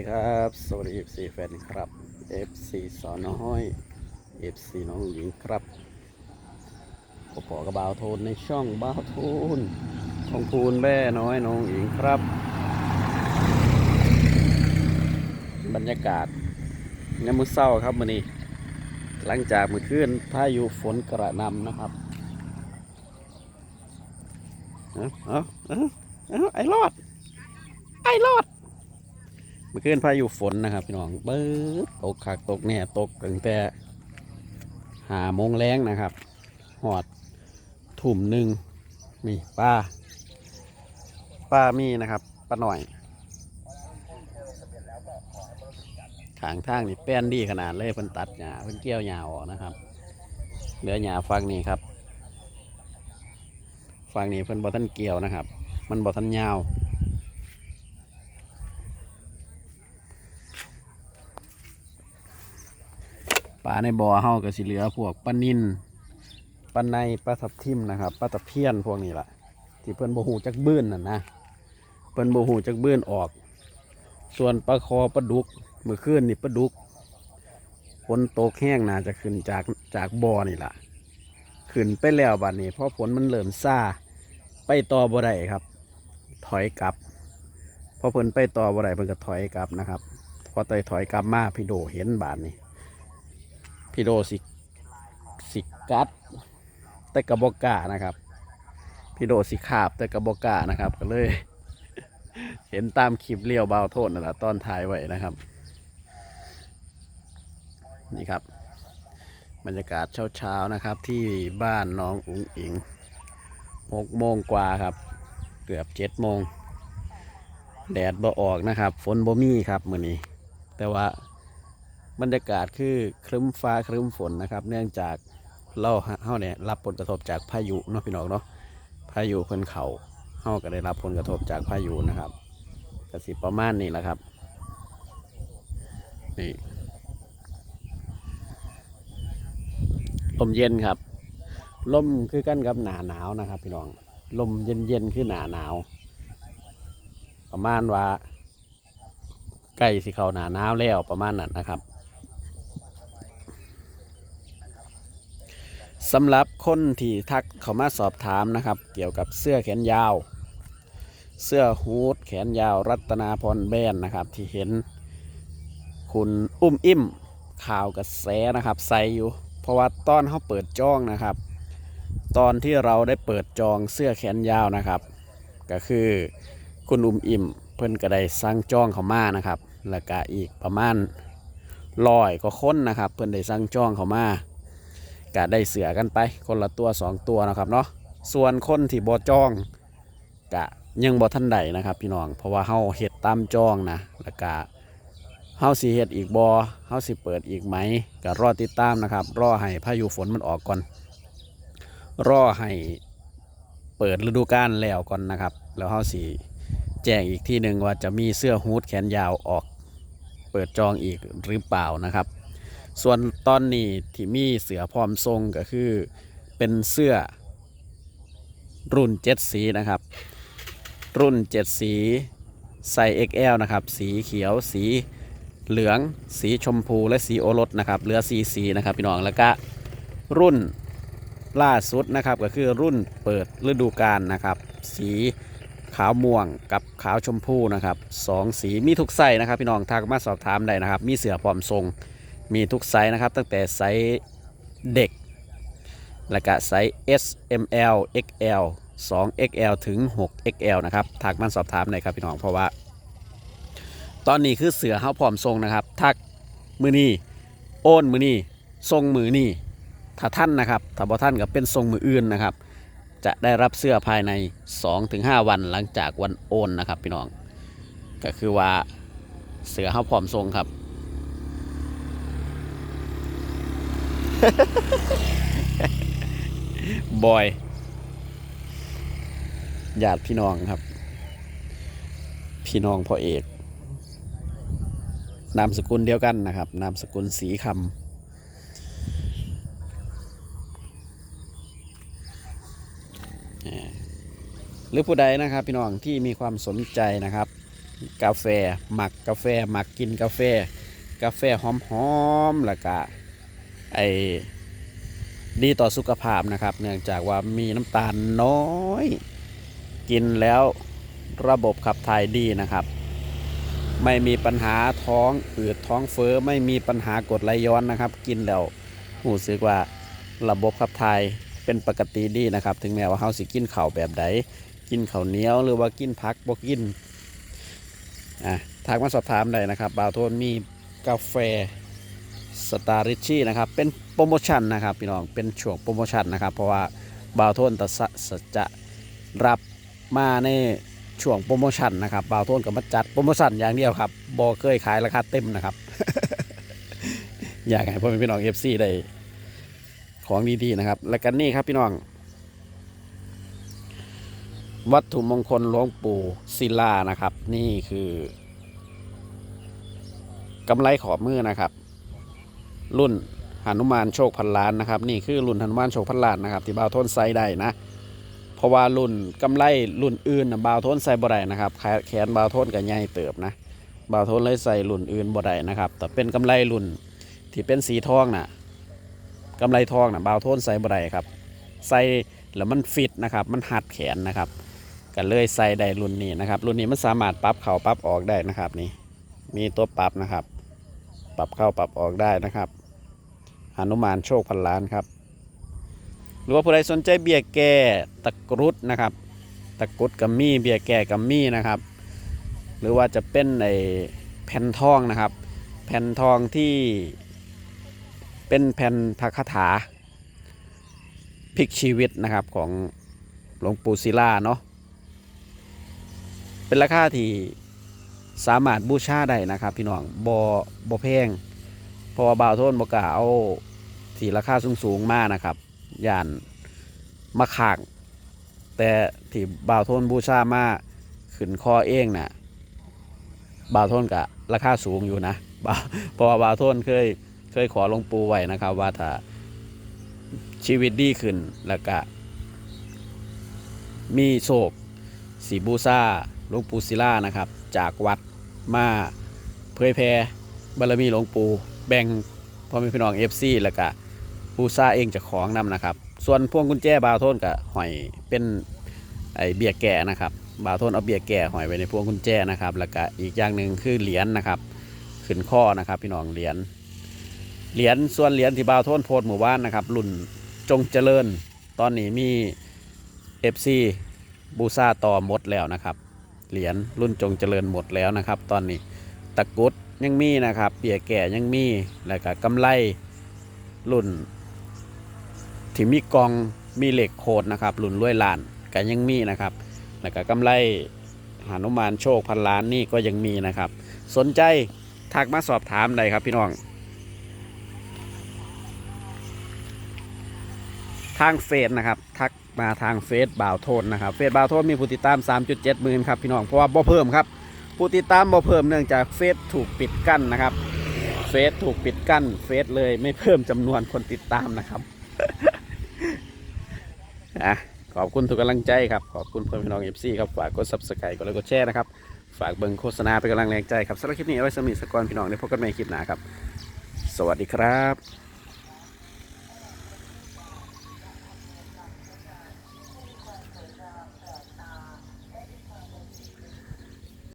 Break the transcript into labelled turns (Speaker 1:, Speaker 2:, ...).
Speaker 1: ดีครับ สวัสดี FC แฟนครับ FC สอนน้อย FC น้องหญิงครับผมขอกระบาวโทนในช่องบ้าวโทนของพูนแม่น้อยน้องหญิงครับบรรยากาศยามมื้อเศร้าครับมื้อนี้หลังจากมื้อคืนพายุฝนกระหนำนะครับเอาเอาเอาเอาไอ้รอด ไอ้รอด เมื่อคืนพายุฝนนะครับพี่น้องเบิดตกขักตกแน่ตกตั้งแต่หาโมงแรงนะครับหอดถุ่มหนึ่งนี่ป้าป้ามีนะครับป้าหน่อยขางทางนี่แป้นดีขนาดเลยเพิ่นตัดหญ้าเพิ่นเกี่ยวหญ้าออกนะครับ เหลือหญ้าฟังนี่ครับฟังนี่เพิ่นบ่ทันเกี่ยวนะครับ มันบ่ทันยาว ปลาในบ่อเฮาก็สิเหลือพวกปลานินปลาในปลาทับทิมนะครับปลาตะเพียนพวกนี้ละที่เพิ่นบ่ฮู้จักบื้นน่ะนะเพิ่นบ่ฮู้จักบื้นออก ส่วนปลาคอปลาดุกเมื่อคืนนี่ปลาดุกฝนตกแห้งน่าจะขึ้นจากจากบ่อนี่ละขึ้นไปแล้วบัดนี้เพราะฝนมันเริ่มซาไปต่อบ่ได้ครับ ถอยกลับพอเพิ่นไปต่อบ่ได้เพิ่นก็ถอยกลับนะครับพอถอยถอยกลับมาพี่โดเห็นบาดนี้ พี่โดสิสิกัดแต่กระบอกกานะครับพี่โดสิขาบแต่กระบอกกานะครับ ก็เลย เห็นตามคลิปเลี้ยวเบาโทษนั่นแหละตอนถ่ายไว้นะครับ นี่ครับ บรรยากาศเช้าๆนะครับ ที่บ้านน้องอุ๋งอิงหกโมงกว่าครับ เกือบเจ็ดโมง แดดบ่ออกนะครับ ฝนบ่มีครับมื้อนี้ แต่ว่า บรรยากาศคือครึ้มฟ้าครึ้มฝนนะครับ เนื่องจากเราเฮาเนี่ยรับผลกระทบจากพายุเนาะพี่น้องเนาะพายุเพิ่นเขาเฮาก็ได้รับผลกระทบจากพายุนะครับกสิประมาณนี้แหละครับนี่ลมเย็นครับลมคือกันกับหนาหนาวนะครับ พี่น้องลมเย็นเย็นคือหนาหนาว ประมาณว่าใกล้สิเขาหนาหนาวแล้วประมาณนั้นนะครับ สำหรับคนที่ทักเขามาสอบถามนะครับ เกี่ยวกับเสื้อแขนยาว เสื้อฮูดแขนยาวรัตนาพรแบนนะครับ ที่เห็น คุณอุ้มอิ่มข่าวกระแสนะครับ ใส่อยู่ เพราะว่าตอนเขาเปิดจองนะครับ ตอนที่เราได้เปิดจองเสื้อแขนยาวนะครับ ก็คือคุณอุ้มอิ่มเพิ่นก็ได้สั่งจองเขามานะครับ แล้วก็อีกประมาณร้อยกว่าคนนะครับ เพิ่นได้สั่งจองเขามา ก็ได้เสือกันไป คนละตัวสองตัวนะครับเนาะส่วนคนที่บ่จองกะยังบ่ทันใดนะครับ พี่น้องเพราะว่าเฮาเฮ็ดตามจองนะแล้วก็เฮาสิเฮ็ดอีกบ่เฮาสิเปิดอีกไหมก็รอติดตามนะครับ รอให้พายุฝนมันออกก่อน รอให้เปิดฤดูกาลแล้วก่อนนะครับ แล้วเฮาสิแจ้งอีกที่หนึ่งว่าจะมีเสื้อฮูดแขนยาวออก เปิดจองอีกหรือเปล่านะครับ ส่วนตอนนี้ที่มีเสือพร้อมทรงก็คือเป็นเสื้อ รุ่นเจ็ดสีนะครับ รุ่นเจ็ดสีไซส์ XL นะครับ สีเขียว สีเหลือง สีชมพู และสีโอรสนะครับ เหลือสีสีนะครับพี่น้อง แล้วก็รุ่นล่าสุดนะครับ ก็คือรุ่นเปิดฤดูกาลนะครับ สีขาวม่วงกับขาวชมพูนะครับสองสีมีทุกไส้นะครับ พี่น้องทักมาสอบถามได้นะครับ มีเสือพร้อมทรง มีทุกไซส์นะครับ ตั้งแต่ไซส์เด็ก แล้วก็ไซส์ S M L X L 2 XL ถึง 6 XL นะครับทักมาสอบถามหน่อยครับพี่น้องเพราะว่า ตอนนี้คือเสือเฮาพร้อมทรงนะครับ ทักมือนี้โอนมือนี้ทรงมือนี้ถ้าท่านนะครับถ้าบ่ท่านก็เป็นทรงมืออื่นนะครับ จะได้รับเสื้อภายใน 2-5 วันหลังจากวันโอนนะครับพี่น้อง ก็คือว่าเสือเฮาพร้อมทรงครับ บอยญาติพี่น้องครับ พี่น้องพ่อเอก นามสกุลเดียวกันนะครับ นามสกุลสีคำหรือผู้ใดนะครับ พี่น้องที่มีความสนใจนะครับ กาแฟหมักกาแฟหมักกินกาแฟ กาแฟหอมๆแล้วก็ ไอดีต่อสุขภาพนะครับ เนื่องจากว่ามีน้ำตาลน้อย กินแล้วระบบขับถ่ายดีนะครับ ไม่มีปัญหาท้องอืดท้องเฟ้อไม่มีปัญหากดไหลย้อนนะครับ กินแล้วรู้สึกว่าระบบขับถ่ายเป็นปกติดีนะครับ ถึงแม้ว่าเฮาสิกินข้าวแบบใดกินข้าวเหนียวหรือว่ากินผักบ่กินอะทางมาสอบถามได้นะครับบ่าวโทนมีกาแฟ สตาริชชี่นะครับ เป็นโปรโมชั่นนะครับพี่น้องเป็นช่วงโปรโมชั่นนะครับ เพราะว่าบาวโทนตะสะจะรับมาในช่วงโปรโมชั่นนะครับบาวโทนกับมาจัดโปรโมชั่นอย่างเดียวครับบอเคยขายราคาเต็มนะครับ อยากให้พ่อแม่พี่น้องเอฟซีได้ของดีๆนะครับ และกันนี่ครับพี่น้อง วัตถุมงคลหลวงปู่ศิลานะครับ นี่คือกำไรขอบมือนะครับ รุ่นหนุมานโชคพันล้านนะครับนี่คือรุ่นหนุมานโชคพันล้านนะครับที่บ่าวโทนไซได้นะเพราะว่ารุ่นกำไรรุ่นอื่นนะบาวโทนใส่บ่ได้นะครับแขนบาวโทนกับใหญ่เติบนะบาวโทนเลยใส่รุ่นอื่นบ่ได้นะครับแต่เป็นกำไรรุ่นที่เป็นสีทองน่ะกำไรทองน่ะบาวโทนใส่บ่ได้ครับใส่แล้วมันฟิตนะครับมันหัดแขนนะครับก็เลยใส่ได้รุ่นนี้นะครับรุ่นนี้มันสามารถปรับเข่าปรับออกได้นะครับนี่มีตัวปรับนะครับ ปรับเข้าปรับออกได้นะครับ หนุมานโชคพันล้านครับ หรือว่าผู้ใดสนใจเบียร์แก่ตะกรุดนะครับ ตะกรุดกัมมี่เบียร์แก่กัมมี่นะครับ หรือว่าจะเป็นในแผ่นทองนะครับ แผ่นทองที่เป็นแผ่นพระคาถาพลิกชีวิตนะครับของหลวงปู่ศิลาเนาะเป็นราคาที่สามารถบูชาได้นะครับ พี่น้องบอบอแพงเพราะว่าบ่าวโทนบอกกาเอา ที่ราคาสูงๆมากนะครับย่านมาขางแต่ที่บ่าวโทนบูชามาขึ้นคอเองน่ะบ่าวโทนกะราคาสูงอยู่นะเพราะว่าบ่าวโทนเคยเคยขอหลวงปู่ไว้นะครับ ว่าถ้าชีวิตดีขึ้นแล้วก็มีโศกสีบูชาหลวงปู่ศิลานะครับ จากวัดมาเผยแผ่บารมีหลวงปู่แบ่งพ่อแม่พี่น้องเอฟซีแล้วก็ บูซาเองจะของนำนะครับ ส่วนพวงกุญแจบาวโทนกับหอยเป็นไอเบียแก่นะครับบาวโทนเอาเบียแก่หอยไว้ในพวงกุญแจนะครับแล้วก็อีกอย่างหนึ่งคือเหรียญนะครับขึ้นข้อนะครับ พี่น้องเหรียญเหรียญส่วนเหรียญที่บาวโทนโพสต์หมู่บ้านนะครับรุ่นจงเจริญ ตอนนี้มี FC บูซาต่อหมดแล้วนะครับ เหรียญรุ่นจงเจริญหมดแล้วนะครับ ตอนนี้ตะกุดยังมีนะครับเบียแก่ยังมีแล้วก็กำไรรุ่น ที่มีกองมีเหล็กโคดนะครับรุ่นรวยล้านก็ยังมีนะครับ แล้วก็กำไรหานุมานโชคพันล้านนี่ก็ยังมีนะครับ สนใจทักมาสอบถามได้ครับพี่น้องทางเฟซนะครับทักมาทางเฟซบ่าวโทนนะครับเฟซบ่าวโทนมีผู้ติดตาม 3.7หมื่นครับพี่น้องเพราะว่าบ่เพิ่มครับผู้ติดตามบ่เพิ่มเนื่องจากเฟซถูกปิดกั้นนะครับเฟซถูกปิดกั้นเฟซเลยไม่เพิ่มจำนวนคนติดตามนะครับ อะขอบคุณทุกกำลังใจครับ ขอบคุณเพื่อนพี่น้องเอฟซีครับ ฝากกดซับสไครต์กดไลค์กดแชร์นะครับ ฝากเบิ่งโฆษณาเป็นกำลังแรงใจครับสำหรับคลิปนี้เอาไว้สมิสกอนพี่น้องได้พบกันใหม่คลิปหน้าครับ สวัสดีครับ